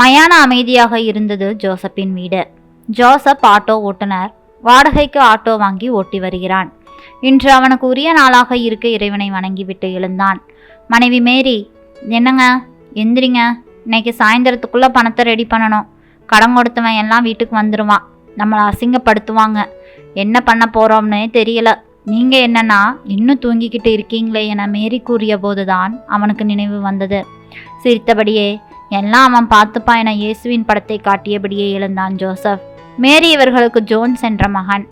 மயான அமைதியாக இருந்தது ஜோசப்பின் வீடு. ஜோசப் ஆட்டோ ஓட்டுநர் வாடகைக்கு ஆட்டோ வாங்கி ஓட்டி வருகிறான். இன்று அவனுக்கு உரிய நாளாக இருக்க இறைவனை வணங்கிவிட்டு எழுந்தான். மனைவி மேரி என்னங்க? எந்திரிங்க. இன்னைக்கு சாயந்தரத்துக்குள்ள பணத்தை ரெடி பண்ணணும். கடன் கொடுத்தவன் எல்லாம் வீட்டுக்கு வந்துடுவான் நம்மளை அசிங்கப்படுத்துவாங்க. என்ன பண்ண போகிறோம்னே தெரியல. நீங்க என்னன்னா இன்னும் தூங்கிக்கிட்டு இருக்கீங்களே என மேரி கூறிய போதுதான் அவனுக்கு நினைவு வந்தது. சிரித்தபடியே எல்லாம் அவன் பார்த்துப்பான் என இயேசுவின் படத்தை காட்டியபடியே எழுந்தான் ஜோசப். மேரி இவர்களுக்கு ஜோன்ஸ் என்ற மகன்.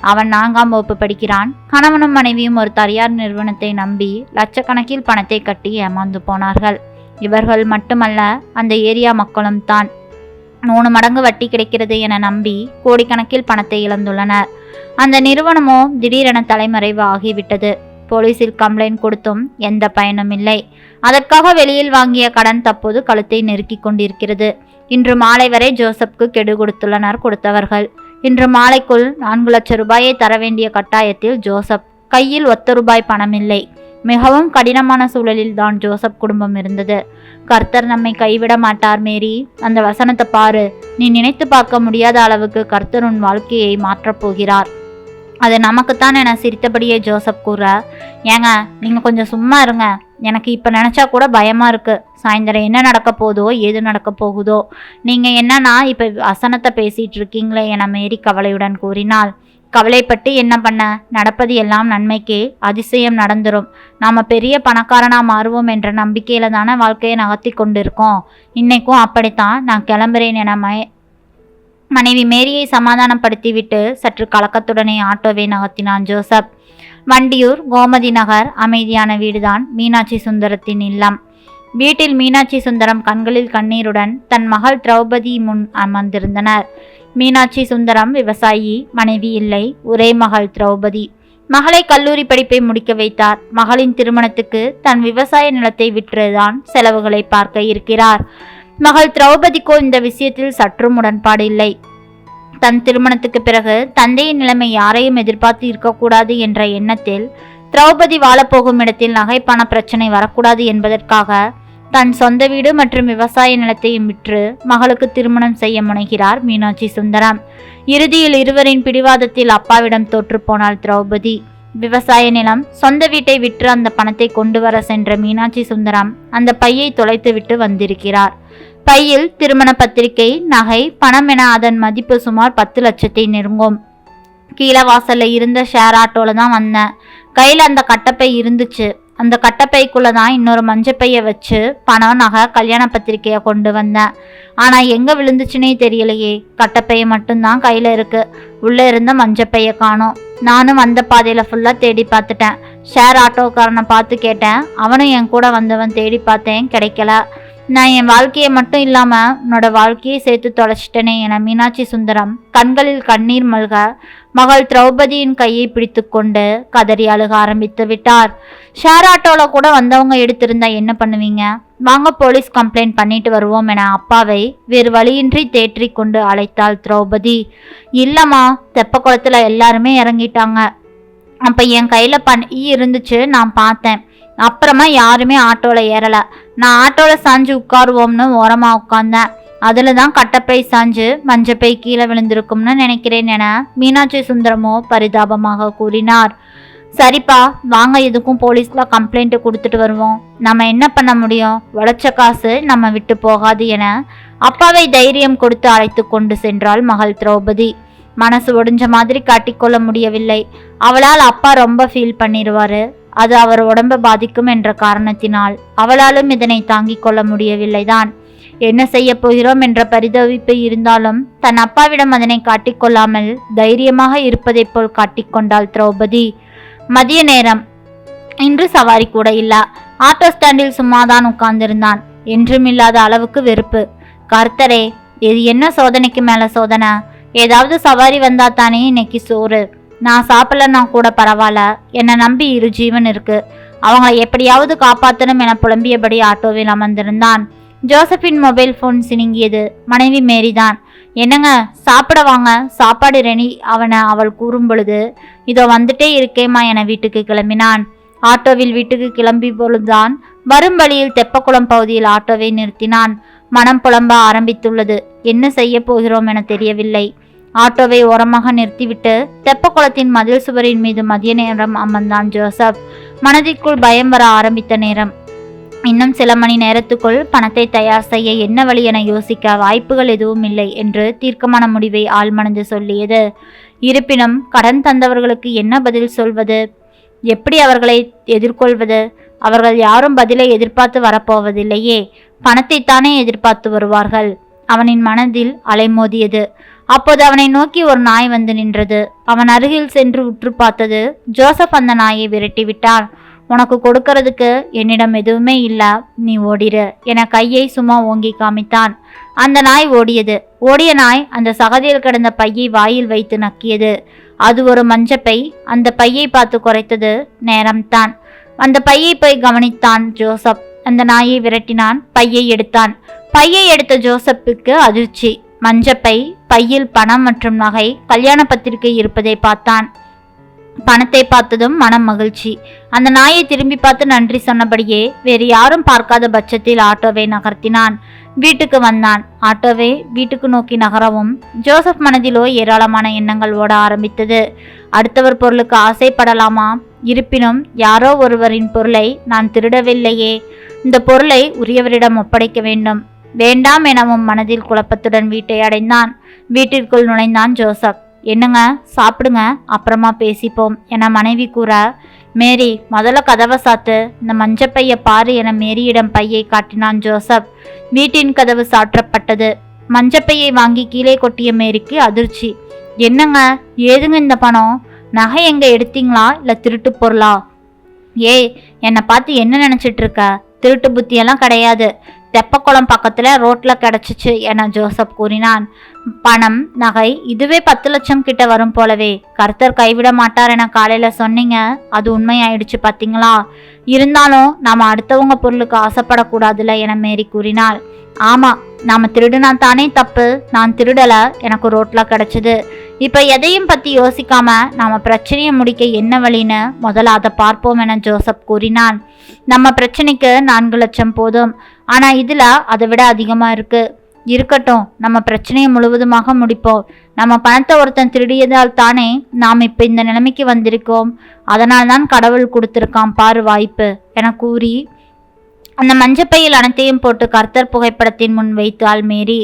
அவன் நான்காம் வகுப்பு படிக்கிறான். கணவனும் மனைவியும் ஒரு தனியார் நிறுவனத்தை நம்பி லட்சக்கணக்கில் பணத்தை கட்டி ஏமாந்து போனார்கள். இவர்கள் மட்டுமல்ல அந்த ஏரியா மக்களும் தான். மூணு மடங்கு வட்டி கிடைக்கிறது என நம்பி கோடிக்கணக்கில் பணத்தை இழந்துள்ளனர். அந்த நிறுவனமோ திடீரென தலைமறைவு ஆகிவிட்டது. போலீசில் கம்ப்ளைண்ட் கொடுத்தும் எந்த பயனும் இல்லை. அதற்காக வெளியில் வாங்கிய கடன் தற்போது கழுத்தை நெருக்கி கொண்டிருக்கிறது. இன்று மாலை வரை ஜோசப்க்கு கெடு கொடுத்துள்ளனர் கொடுத்தவர்கள். இன்று மாலைக்குள் நான்கு லட்சம் ரூபாயை தர வேண்டிய கட்டாயத்தில் ஜோசப் கையில் ஒத்த ரூபாய் பணம் இல்லை. மிகவும் கடினமான சூழலில் தான் ஜோசப் குடும்பம் இருந்தது. கர்த்தர் நம்மை கைவிட மாட்டார் மேரி. அந்த வசனத்தை பாரு. நீ நினைத்து பார்க்க முடியாத அளவுக்கு கர்த்தர் உன் வாழ்க்கையை மாற்றப் போகிறார். அது நமக்குத்தான் என சிரித்தபடியே ஜோசப் கூற ஏங்க நீங்கள் கொஞ்சம் சும்மா இருங்க. எனக்கு இப்போ நினச்சா கூட பயமாக இருக்குது சாயந்தரம் என்ன நடக்க போதோ ஏது நடக்க போகுதோ. நீங்கள் என்னன்னா இப்போ வசனத்தை பேசிகிட்டு இருக்கீங்களே என மேரி கவலையுடன் கூறினாள். கவலைப்பட்டு என்ன பண்ண? நடப்பது எல்லாம் நன்மைக்கே. அதிசயம் நடந்துடும் நாம் பெரிய பணக்காரனாக மாறுவோம் என்ற நம்பிக்கையில் தானே வாழ்க்கையை நகர்த்தி கொண்டிருக்கோம். இன்றைக்கும் அப்படித்தான். நான் கிளம்புறேன் என மய மனைவி மேரியை சமாதானப்படுத்திவிட்டு சற்று கலக்கத்துடனே ஆட்டோவை நகர்த்தினான் ஜோசப். வண்டியூர் கோமதி நகர் அமைதியான வீடுதான் மீனாட்சி சுந்தரத்தின் இல்லம். வீட்டில் மீனாட்சி சுந்தரம் கண்களில் கண்ணீருடன் தன் மகள் திரௌபதி முன் அமர்ந்திருந்தனர். மீனாட்சி சுந்தரம் விவசாயி மனைவி இல்லை ஒரே மகள் திரௌபதி. மகளை கல்லூரி படிப்பை முடிக்க வைத்தார். மகளின் திருமணத்துக்கு தன் விவசாய நிலத்தை விற்றுதான் செலவுகளை பார்க்க இருக்கிறார். மகள் திரௌபதிக்கோ இந்த விஷயத்தில் சற்றும் உடன்பாடு இல்லை. தன் திருமணத்துக்கு பிறகு தந்தையின் நிலைமை யாரையும் எதிர்பார்த்து இருக்கக்கூடாது என்ற எண்ணத்தில் திரௌபதி வாழப்போகும் இடத்தில் நகை பண பிரச்சனை வரக்கூடாது என்பதற்காக தன் சொந்த வீடு மற்றும் விவசாய நிலத்தையும் விற்று மகளுக்கு திருமணம் செய்ய முனைகிறார் மீனாட்சி சுந்தரம். இறுதியில் இருவரின் பிடிவாதத்தில் அப்பாவிடம் தோற்றுப்போனாள் திரௌபதி. விவசாய நிலம் சொந்த வீட்டை விற்று அந்த பணத்தை கொண்டு வர சென்ற மீனாட்சி சுந்தரம் அந்த பையை தொலைத்துவிட்டு வந்திருக்கிறார். பையில் திருமண பத்திரிகை நகை பணம் என அதன் மதிப்பு சுமார் பத்து லட்சத்தை நெருங்கும். கீழே வாசல்ல இருந்த ஷேர் ஆட்டோவில் தான் வந்தேன். கையில் அந்த கட்டப்பை இருந்துச்சு. அந்த கட்டப்பைக்குள்ளே தான் இன்னொரு மஞ்சப்பையை வச்சு பணம் நகை கல்யாண பத்திரிக்கையை கொண்டு வந்தேன். ஆனால் எங்கே விழுந்துச்சுனே தெரியலையே. கட்டப்பையை மட்டும்தான் கையில் இருக்குது உள்ளே இருந்த மஞ்சப்பையை காணும். நானும் வந்த பாதையில் ஃபுல்லாக தேடி பார்த்துட்டேன். ஷேர் ஆட்டோக்காரனை பார்த்து கேட்டேன். அவனும் என் கூட வந்தவன் தேடி பார்த்தேன். கிடைக்கல. நான் என் வாழ்க்கையை மட்டும் இல்லாமல் உன்னோட வாழ்க்கையை சேர்த்து தொலைச்சிட்டனே என மீனாட்சி சுந்தரம் கண்களில் கண்ணீர் மல்க மகள் திரௌபதியின் கையை பிடித்துக்கொண்டு கதறி அழுக ஆரம்பித்து விட்டார். ஷேர் ஆட்டோவில் கூட வந்தவங்க எடுத்திருந்தா என்ன பண்ணுவீங்க? வாங்க போலீஸ் கம்ப்ளைண்ட் பண்ணிட்டு வருவோம் என அப்பாவை வேறு வழியின்றி தேற்றி கொண்டு அழைத்தாள் திரௌபதி. இல்லைம்மா தெப்ப குளத்துல எல்லாருமே இறங்கிட்டாங்க. அப்போ என் கையில் பண் இருந்துச்சு நான் பார்த்தேன். அப்புறமா யாருமே ஆட்டோவில் ஏறலை. நான் ஆட்டோவில் சாஞ்சு உட்காருவோம்னு ஓரமாக உட்காந்தேன் அதில் தான் கட்டப்பை சாஞ்சு மஞ்சப்பை கீழே விழுந்திருக்கும்னு நினைக்கிறேன் என மீனாட்சி சுந்தரமோ பரிதாபமாக கூறினார். சரிப்பா வாங்க எதுக்கும் போலீஸில் கம்ப்ளைண்ட்டு கொடுத்துட்டு வருவோம். நம்ம என்ன பண்ண முடியும்? உழைச்ச காசு நம்ம விட்டு போகாது என அப்பாவை தைரியம் கொடுத்து அழைத்து கொண்டு சென்றாள் மகள் திரௌபதி. மனசு ஒடிஞ்ச மாதிரி காட்டிக்கொள்ள முடியவில்லை. அவளால் அப்பா ரொம்ப ஃபீல் பண்ணிடுவாரு அது அவர் உடம்பை பாதிக்கும் என்ற காரணத்தினால். அவளாலும் இதனை தாங்கிக் கொள்ள முடியவில்லைதான். என்ன செய்ய போகிறோம் என்ற பரிதவிப்பு இருந்தாலும் தன் அப்பாவிடம் அதனை காட்டிக்கொள்ளாமல் தைரியமாக இருப்பதைப் போல் காட்டிக்கொண்டாள் திரௌபதி. மதிய நேரம். இன்று சவாரி கூட இல்ல. ஆட்டோ ஸ்டாண்டில் சும்மாதான் உட்கார்ந்திருந்தான். என்றும் இல்லாத அளவுக்கு வெறுப்பு. கர்த்தரே இது என்ன சோதனைக்கு மேல சோதனை? ஏதாவது சவாரி வந்தா தானே இன்னைக்கு சோறு? நான் சாப்பிடலன்னா கூட பரவாயில்ல. என்னை நம்பி இரு ஜீவன் இருக்கு. அவங்களை எப்படியாவது காப்பாற்றணும் என புலம்பியபடி ஆட்டோவில் அமர்ந்திருந்தான். ஜோசப்பின் மொபைல் ஃபோன் சினுங்கியது. மனைவி மேரி தான் என்னங்க சாப்பிட வாங்க. சாப்பாடு ரெனி அவனை அவள் கூறும் பொழுது இதோ வந்துட்டே இருக்கேம்மா என வீட்டுக்கு கிளம்பினான். ஆட்டோவில் வீட்டுக்கு கிளம்பி பொழுதுதான் வரும் வழியில் தெப்பக்குளம் பகுதியில் ஆட்டோவை நிறுத்தினான். மனம் புலம்ப ஆரம்பித்துள்ளது. என்ன செய்ய போகிறோம் என தெரியவில்லை. ஆட்டோவை ஓரமாக நிறுத்திவிட்டு தெப்பக்குளத்தின் மதில் சுவரின் மீது மதிய நேரம் அமர்ந்தான் ஜோசப். மனதிற்குள் பயம் வர ஆரம்பித்த நேரம். இன்னும் சில மணி நேரத்துக்குள் பணத்தை தயார் செய்ய என்ன வழி என யோசிக்க வாய்ப்புகள் எதுவும் இல்லை என்று தீர்க்கமான முடிவை ஆழ்மனது சொல்லியது. இருப்பினும் கடன் தந்தவர்களுக்கு என்ன பதில் சொல்வது? எப்படி அவர்களை எதிர்கொள்வது? அவர்கள் யாரும் பதிலை எதிர்பார்த்து வரப்போவதில்லையே. பணத்தைத்தானே எதிர்பார்த்து வருவார்கள்? அவனின் மனதில் அலைமோதியது. அப்போது அவனை நோக்கி ஒரு நாய் வந்து நின்றது. அவன் அருகில் சென்று உற்று பார்த்தது ஜோசப் அந்த நாயை விரட்டிவிட்டான் உனக்கு கொடுக்கறதுக்கு என்னிடம் எதுவுமே இல்லை. நீ ஓடிரு. என கையை சும்மா ஓங்கி காமித்தான். அந்த நாய் ஓடியது. ஓடிய நாய் அந்த சகதியில் கிடந்த பையை வாயில் வைத்து நக்கியது. அது ஒரு மஞ்சப்பை அந்த பையை பார்த்து குறைத்தது நேரம்தான். அந்த பையை போய் கவனித்தான் ஜோசப். அந்த நாயை விரட்டினான் பையை எடுத்தான். பையை எடுத்த ஜோசப்புக்கு அதிர்ச்சி. மஞ்சப்பை பையில் பணம் மற்றும் நகை கல்யாண பத்திரிகை இருப்பதை பார்த்தான். பணத்தை பார்த்ததும் மனம் மகிழ்ச்சி. அந்த நாயை திரும்பி பார்த்து நன்றி சொன்னபடியே வேறு யாரும் பார்க்காத பட்சத்தில் ஆட்டோவை நகர்த்தினான். வீட்டுக்கு வந்தான். ஆட்டோவை வீட்டுக்கு நோக்கி நகரவும் ஜோசப் மனதிலோ ஏராளமான எண்ணங்கள் ஓட ஆரம்பித்தது. அடுத்தவர் பொருளுக்கு ஆசைப்படலாமா? இருப்பினும் யாரோ ஒருவரின் பொருளை நான் திருடவில்லையே. இந்த பொருளை உரியவரிடம் ஒப்படைக்க வேண்டும். வேண்டாம் எனவும் மனதில் குழப்பத்துடன் வீட்டை அடைந்தான். வீட்டிற்குள் நுழைந்தான் ஜோசப். என்னங்க சாப்பிடுங்க அப்புறமா பேசிப்போம் என மனைவி கூற மேரி முதல்ல கதவை சாத்து இந்த மஞ்சப்பைய பாரு என மேரியிடம் பையை காட்டினான் ஜோசப். வீட்டின் கதவு சாற்றப்பட்டது. மஞ்சப்பையை வாங்கி கீழே கொட்டிய மேரிக்கு அதிர்ச்சி. என்னங்க ஏதுங்க இந்த பணம்? நகை எங்க எடுத்தீங்களா இல்ல திருட்டு பொருளா? ஏய் என்னை பார்த்து என்ன நினைச்சிட்டு இருக்க? திருட்டு புத்தியெல்லாம் கிடையாது. தெப்பக்குளம் பக்கத்துல ரோட்ல கிடைச்சிச்சு என ஜோசப் கூறினான். பணம் நகை இதுவே பத்து லட்சம் கிட்ட வரும் போலவே. கர்த்தர் கைவிட மாட்டார் என காலையில சொன்னீங்க அது உண்மையாயிடுச்சு பாத்தீங்களா? இருந்தாலும் நாம அடுத்தவங்க பொருளுக்கு ஆசைப்படக்கூடாதுல என மேரி கூறினாள். ஆமா நாம திருடுனா தானே தப்பு நான் திருடல எனக்கு ரோட்ல கிடைச்சது. இப்ப எதையும் பத்தி யோசிக்காம நாம பிரச்சனையை முடிக்க என்ன வழின்னு முதல்ல அதை பார்ப்போம் என ஜோசப் கூறினான். நம்ம பிரச்சனைக்கு நான்கு லட்சம் போதும். ஆனால் இதில் அதை விட அதிகமாக இருக்குது இருக்கட்டும் நம்ம பிரச்சனையை முழுவதுமாக முடிப்போம். நம்ம பணத்தை ஒருத்தன் திருடியதால் தானே நாம் இப்போ இந்த நிலைமைக்கு வந்திருக்கோம். அதனால் தான் கடவுள் கொடுத்துருக்கான் பாரு வாய்ப்பு என கூறி அந்த மஞ்சப்பையில் அனைத்தையும் போட்டு கர்த்தர் புகைப்படத்தின் முன் வைத்தாள் மேரி.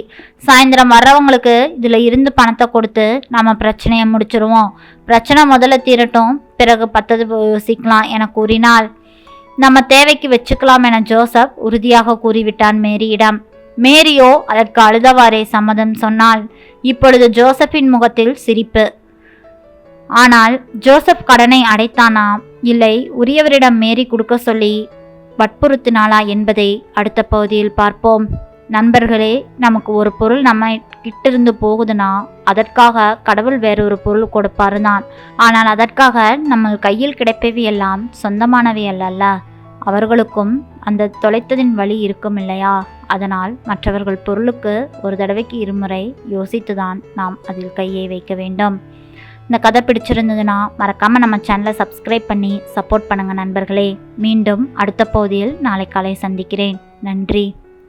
சாயந்தரம் வர்றவங்களுக்கு இதில் இருந்து பணத்தை கொடுத்து நம்ம பிரச்சனையை முடிச்சிருவோம். பிரச்சனை முதல்ல தீரட்டும் பிறகு பத்தது யோசிக்கலாம் என கூறினாள். நம்ம தேவைக்கு வச்சுக்கலாம் என ஜோசப் உறுதியாக கூறிவிட்டான் மேரியிடம். மேரியோ அதற்கு அழுதவாறே சம்மதம் சொன்னாள். இப்பொழுது ஜோசப்பின் முகத்தில் சிரிப்பு. ஆனால் ஜோசப் கடனை அடைத்தானா? இல்லை உரியவரிடம் மேரி கொடுக்க சொல்லி வற்புறுத்தினாளா என்பதை அடுத்த பகுதியில் பார்ப்போம். நண்பர்களே நமக்கு ஒரு பொருள் நம்ம கிட்டிருந்து போகுதுன்னா அதற்காக கடவுள் வேறொரு பொருள் கொடுப்பாரு தான். ஆனால் அதற்காக நம்ம கையில் கிடைப்பவை எல்லாம் சொந்தமானவை அல்ல அவர்களுக்கும் அந்த தொலைத்ததின் வழி இருக்கும் இல்லையா? அதனால் மற்றவர்கள் பொருளுக்கு ஒரு தடவைக்கு இருமுறை யோசித்துதான் நாம் அதில் கையை வைக்க வேண்டும். இந்த கதை பிடிச்சிருந்ததுன்னா மறக்காமல் நம்ம சேனலை சப்ஸ்கிரைப் பண்ணி சப்போர்ட் பண்ணுங்கள் நண்பர்களே. மீண்டும் அடுத்த பகுதியில் நாளை காலை சந்திக்கிறேன். நன்றி.